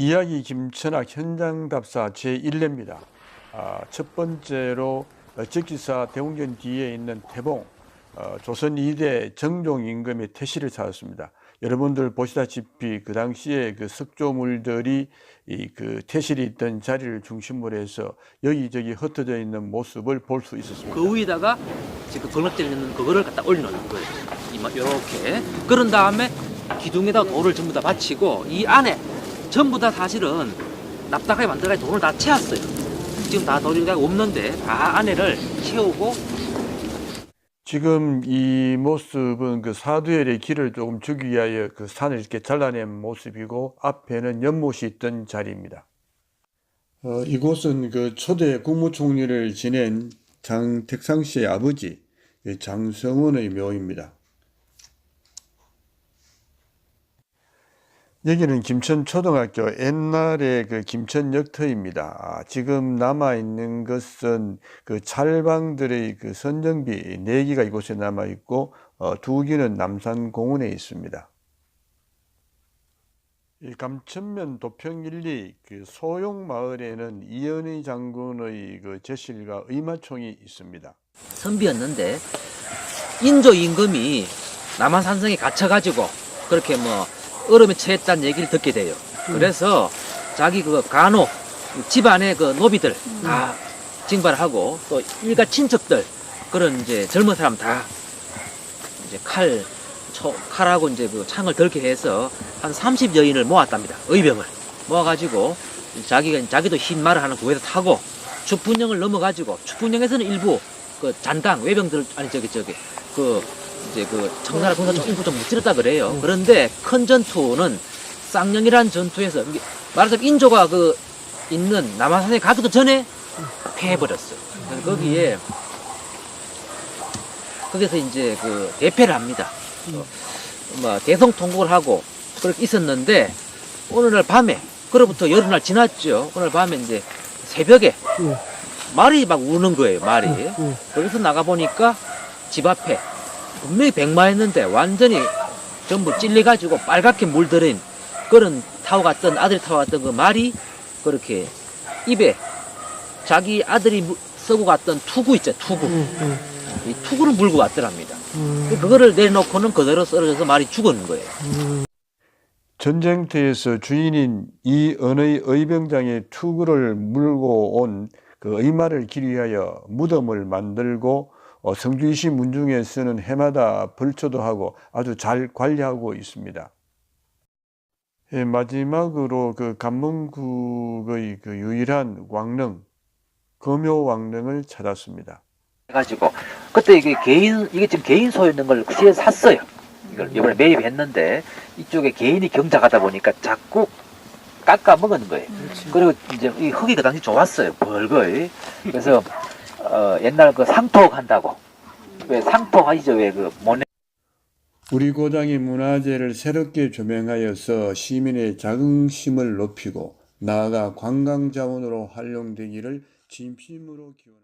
이야기 김천학 현장 답사 제1회입니다. 아, 첫 번째로 어, 적기사 대웅전 뒤에 있는 태봉 어, 조선 2대 정종 임금의 태실을 찾았습니다. 여러분들 보시다시피 그 당시에 그 석조물들이 이 그 태실이 있던 자리를 중심으로 해서 여기저기 흩어져 있는 모습을 볼 수 있었습니다. 그 위에다가 지금 걸럭질 있는 그거를 갖다 올려놓는 거예요. 이마 요렇게. 그런 다음에 기둥에다 돌을 전부 다 받치고 이 안에 전부 다 사실은 납작하게 만들어가지고 돌을 다 채웠어요. 지금 다 돌이 없는데 다 안에를 채우고 지금 이 모습은 그 사두엘의 길을 조금 주기 위하여 그 산을 이렇게 잘라낸 모습이고 앞에는 연못이 있던 자리입니다. 어, 이곳은 그 초대 국무총리를 지낸 장택상 씨의 아버지 그 장성원의 묘입니다. 여기는 김천초등학교 옛날의 그 김천역터입니다. 아, 지금 남아 있는 것은 그 찰방들의 그 선정비 네 기가 이곳에 남아 있고 어, 두 기는 남산공원에 있습니다. 이 감천면 도평일리 그 소용 마을에는 이연희 장군의 그 제실과 의마총이 있습니다. 선비였는데 인조 임금이 남한산성에 갇혀가지고 그렇게 뭐 얼음에 처했다는 얘기를 듣게 돼요. 그래서 자기 그 간호 집안의 그 노비들 다 징발하고 또 일가 친척들 그런 이제 젊은 사람 다 이제 칼 초, 칼하고 이제 그 창을 덜게 해서 한 30여인을 모았답니다. 의병을 모아가지고 자기가 자기도 흰 말을 하는 구에서 타고 축분령을 넘어가지고 축분령에서는 일부 그 잔당 외병들 아니 저기 저기 그 이제 그 청나라 군사 좀 일부 좀 무찌렀다 그래요. 그런데 큰 전투는 쌍령이라는 전투에서 말하자면 인조가 그 있는 남한산에 가기도 전에 패해버렸어요. 거기에 거기서 이제 그 대패를 합니다. 어, 뭐 대성 통곡을 하고 그렇게 있었는데 오늘날 밤에 그로부터 여름날 지났죠. 오늘 밤에 이제 새벽에 말이 막 우는 거예요. 말이. 거기서 나가 보니까 집 앞에 분명히 백마했는데 완전히 전부 찔려가지고 빨갛게 물들인 그런 타고 갔던 아들이 타고 갔던 그 말이 그렇게 입에 자기 아들이 무- 쓰고 갔던 투구 있죠 투구. 이 투구를 물고 왔더랍니다. 그거를 내놓고는 그대로 쓰러져서 말이 죽은 거예요. 전쟁터에서 주인인 이은의 의병장의 투구를 물고 온 그 의마를 기리하여 무덤을 만들고 어, 성주이시 문중에 쓰는 해마다 벌초도 하고 아주 잘 관리하고 있습니다. 예, 마지막으로 그 감문국의 그 유일한 왕릉 금요 왕릉을 찾았습니다. 해가지고 그때 이게 개인 이게 지금 개인 소유있는 걸 시에 샀어요. 이걸 이번에 매입했는데 이쪽에 개인이 경작하다 보니까 자꾸 깎아 먹은 거예요. 그리고 이제 이 흙이 그 당시 좋았어요. 벌거이. 그래서 어, 옛날 그 상토 한다고 왜 상토 하시죠? 왜그 모네 우리 고장이 문화재를 새롭게 조명하여서 시민의 자긍심을 높이고 나아가 관광 자원으로 활용되기를 진심으로 기원합니다.